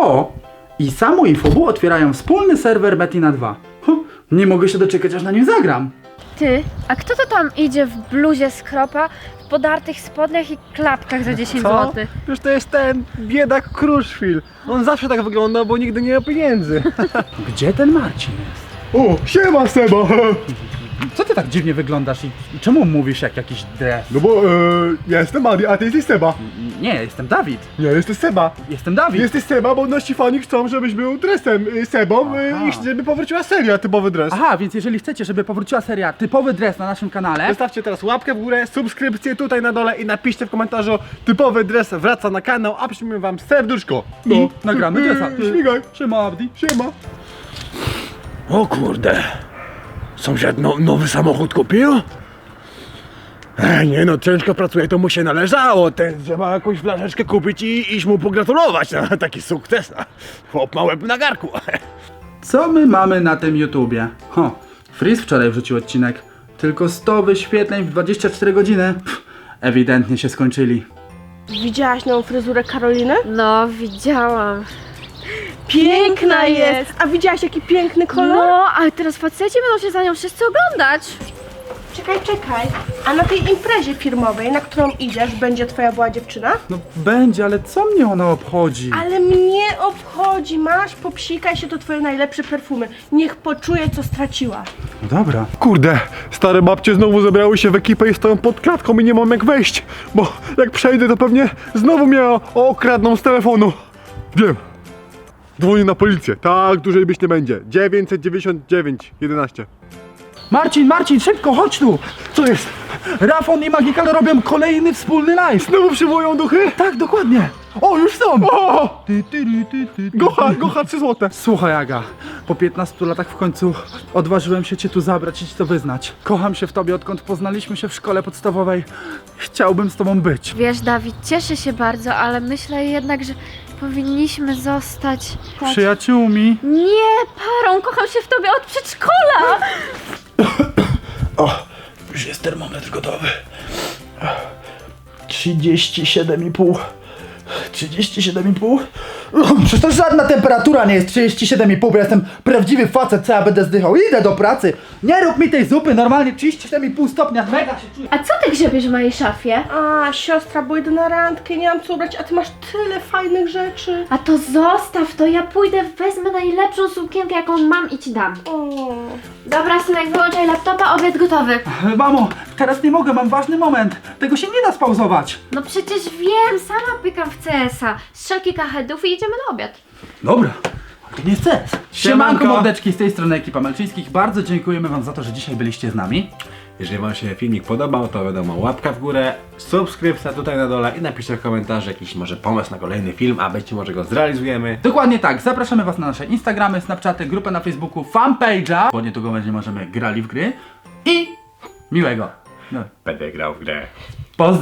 O! I Samu i Fubu otwierają wspólny serwer Betina 2. Huh, nie mogę się doczekać, aż na nim zagram. Ty, a kto to tam idzie w bluzie z kropa, w podartych spodniach i klapkach za 10 Co? zł? Już to jest ten biedak Kruszwil. On zawsze tak wygląda, bo nigdy nie ma pieniędzy. Gdzie ten Marcin jest? O, siema Seba! Co ty tak dziwnie wyglądasz i i czemu mówisz jak jakiś dres? No bo e, ja jestem Adi, a ty jesteś Seba. Nie, jestem Dawid. Nie, jesteś Seba. Jestem Dawid. Jesteś Seba, bo nasi fani chcą, żebyś był dresem y, Sebą y, Aha. i żeby powróciła seria typowy dres. Aha, więc jeżeli chcecie, żeby powróciła seria typowy dres na naszym kanale, Zostawcie teraz łapkę w górę, subskrypcję tutaj na dole i napiszcie w komentarzu typowy dres wraca na kanał, a przyjmę wam serduszko. i nagramy dresa. Śmigaj. Siema Abdi. Siema. O kurde. Sąsiad no, nowy samochód kupił? Ej, nie no, ciężko pracuje, to mu się należało. Ten trzeba jakąś flaszeczkę kupić i iść mu pogratulować na taki sukces. Chłop ma łeb na garku. Co my mamy na tym YouTubie? Ho, Freeze wczoraj wrzucił odcinek. Tylko 100 wyświetleń w 24 godziny. Pff, ewidentnie się skończyli. Widziałaś nową fryzurę Karoliny? No, widziałam. Piękna jest! A widziałaś jaki piękny kolor? No, ale teraz faceci będą się za nią wszyscy oglądać. Czekaj, czekaj. A na tej imprezie firmowej, na którą idziesz, będzie twoja była dziewczyna? No będzie, ale co mnie ona obchodzi? Ale mnie obchodzi, masz, popsikaj się, to twoje najlepsze perfumy. Niech poczuje, co straciła. No dobra. Kurde, stare babcie znowu zebrały się w ekipę i stoją pod klatką i nie mam jak wejść, bo jak przejdę to pewnie znowu mnie okradną z telefonu. Wiem. Dzwonię na policję. Tak, dłużej być nie będzie. 999 11. Marcin, Marcin, szybko, chodź tu! Co jest? Rafon i Magikal robią kolejny wspólny live. Znowu przywołują duchy? Tak, dokładnie. O, już są! O! Ty, ty, ty, ty, ty. Gocha, gocha 3 złote. Słuchaj, Aga, po 15 latach w końcu odważyłem się cię tu zabrać i ci to wyznać. Kocham się w tobie, odkąd poznaliśmy się w szkole podstawowej. Chciałbym z tobą być. Wiesz, Dawid, cieszę się bardzo, ale myślę jednak, że powinniśmy zostać... Tak. Przyjaciółmi. Nie, parą, kocham się w tobie od przedszkola! Już jest termometr gotowy. 37,5. 37,5? Przecież to żadna temperatura nie jest 37,5, bo ja jestem prawdziwy facet, co ja będę zdychał. Idę do pracy. Nie rób mi tej zupy, normalnie 37,5 stopnia. Mega się czuję. A co ty grzebiesz w mojej szafie? A, siostra, bo idę na randkę, nie mam co ubrać, a ty masz tyle fajnych rzeczy. A to zostaw to, ja pójdę, wezmę najlepszą sukienkę, jaką mam i ci dam. O. Dobra, synek, wyłączaj laptopa, obiad gotowy. Mamo, teraz nie mogę, mam ważny moment. Tego się nie da spauzować. No przecież wiem, sama pykam w CS-a. Strzel kilka headów i idziemy na obiad. Dobra. ale To nie chcę. Siemanko Siemanko. mordeczki, z tej strony ekipa Melczyńskich. Bardzo dziękujemy wam za to, że dzisiaj byliście z nami. Jeżeli wam się filmik podobał, to wiadomo, łapka w górę, subskrypcja tutaj na dole i napiszcie w komentarzu jakiś może pomysł na kolejny film, a być może go zrealizujemy. Dokładnie tak, zapraszamy was na nasze Instagramy, Snapchaty, grupę na Facebooku, fanpage'a, bo niedługo będzie możemy grali w gry i miłego. No, Będę grał w grę. pozdro.